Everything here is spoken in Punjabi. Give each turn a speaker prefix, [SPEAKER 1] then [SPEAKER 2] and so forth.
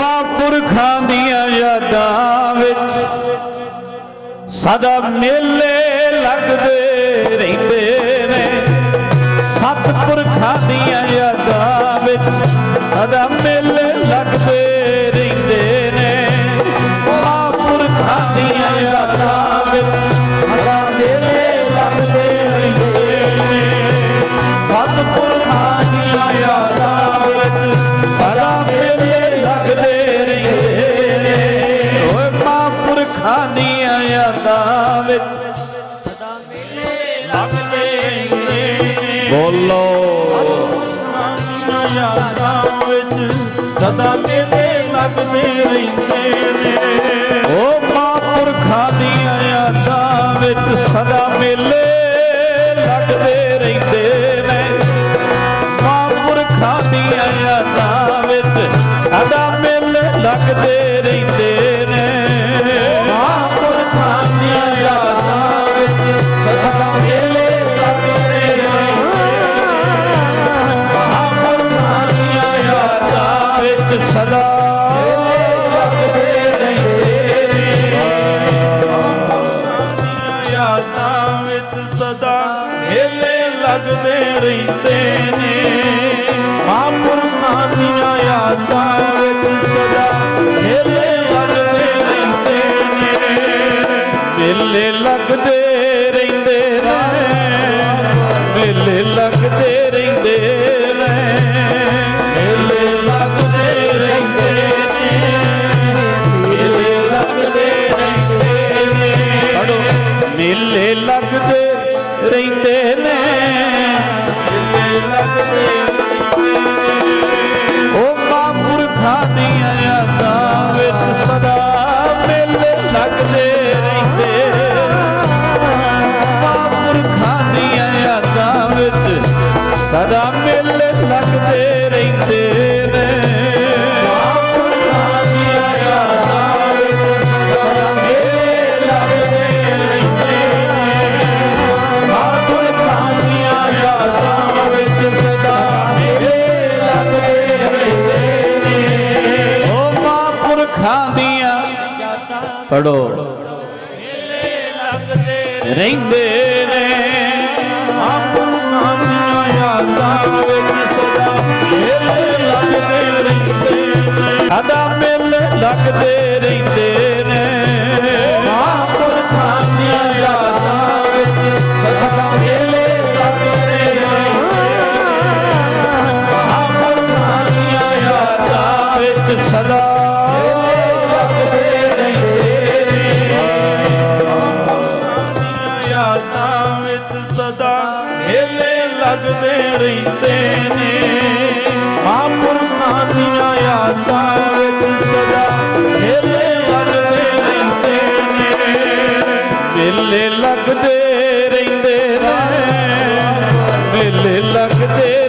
[SPEAKER 1] ਪੁਰਖਾਂ ਦੀਆਂ ਯਾਦਾਂ ਵਿੱਚ ਸਦਾ ਮੇਲੇ ਲੱਗਦੇ ਰਹਿੰਦੇ ਨੇ। ਸਤਿਪੁਰਖਾਂ ਦੀਆਂ ਯਾਦਾਂ ਵਿੱਚ ਸਦਾ ਮੇਲੇ ਲੱਗਦੇ ਰਹਿੰਦੇ ਨੇ। ਮਹਾਂਪੁਰਖਾਂ ਦੀਆਂ ਯਾਦਾਂ ਵਿੱਚ ਸਦਾ ਮੇਲੇ ਲੱਗਦੇ ਰਹਿੰਦੇ ਨੇ। ਸਤਿਪੁਰਖਾਂ ਦੀਆਂ ਦੀਆਂ ਯਾਦਾਂ ਵਿੱਚ ਸਦਾ ਮੇਲੇ ਲੱਗਦੇ ਬੋਲੋ
[SPEAKER 2] ਯਾਦਾਂ ਵਿੱਚ ਸਦਾ ਮੇਲੇ ਲੱਗਦੇ ਰਹਿੰਦੇ ਨੇ।
[SPEAKER 1] ਓ ਮਹਾਂਪੁਰਖਾਂ ਦੀਆਂ ਯਾਦਾਂ ਵਿੱਚ ਸਦਾ ਮੇਲੇ ਲੱਗਦੇ ਰਹਿੰਦੇ ਨੇ। ਮਹਾਂਪੁਰਖਾਂ ਦੀਆਂ ਯਾਦਾਂ ਵਿੱਚ ਸਦਾ ਮੇਲੇ ਲੱਗਦੇ ਰਹਿੰਦੇ
[SPEAKER 2] ਯਾਦਾਂ ਸਦਾ ਮੇਲੇ ਲੱਗਦੇ ਰਹਿੰਦੇ ਨੇ। ਮਹਾਂਪੁਰਖਾਂ ਦੀਆਂ ਯਾਦਾਂ ਵਿੱਚ ਸਦਾ ਮੇਲੇ ਲੱਗਦੇ ਰਹਿੰਦੇ ਨੇ।
[SPEAKER 1] ਮੇਲੇ ਲੱਗਦੇ ਰਹਿੰਦੇ ਨੇ। ਮੇਲੇ ਲੱਗਦੇ ਮਹਾਂਪੁਰਖਾਂ ਦੀਆਂ ਪੜੋ ਰਹਿੰਦੇ ਨੇ।
[SPEAKER 2] ਮਹਾਂਪੁਰਖਾਂ ਦੀਆਂ ਯਾਦਾਂ ਵਿੱਚ ਸਦਾ ਮੇਲੇ ਲੱਗਦੇ ਰਹਿੰਦੇ ਨੇ।
[SPEAKER 1] ਸਦਾ ਮੇਲੇ ਲੱਗਦੇ ਰਹਿੰਦੇ
[SPEAKER 2] ਮੇਲੇ ਲੱਗਦੇ ਰਹਿੰਦੇ ਨੇ। ਮਹਾਂਪੁਰਖਾਂ ਦੀਆਂ ਯਾਦਾਂ
[SPEAKER 1] ਵਿੱਚ ਸਦਾ
[SPEAKER 2] ਮੇਲੇ ਲੱਗਦੇ ਰਹਿੰਦੇ ਨੇ। ਮੇਲੇ ਲੱਗਦੇ ਰਹਿੰਦੇ ਨੇ।
[SPEAKER 1] ਮੇਲੇ ਲੱਗਦੇ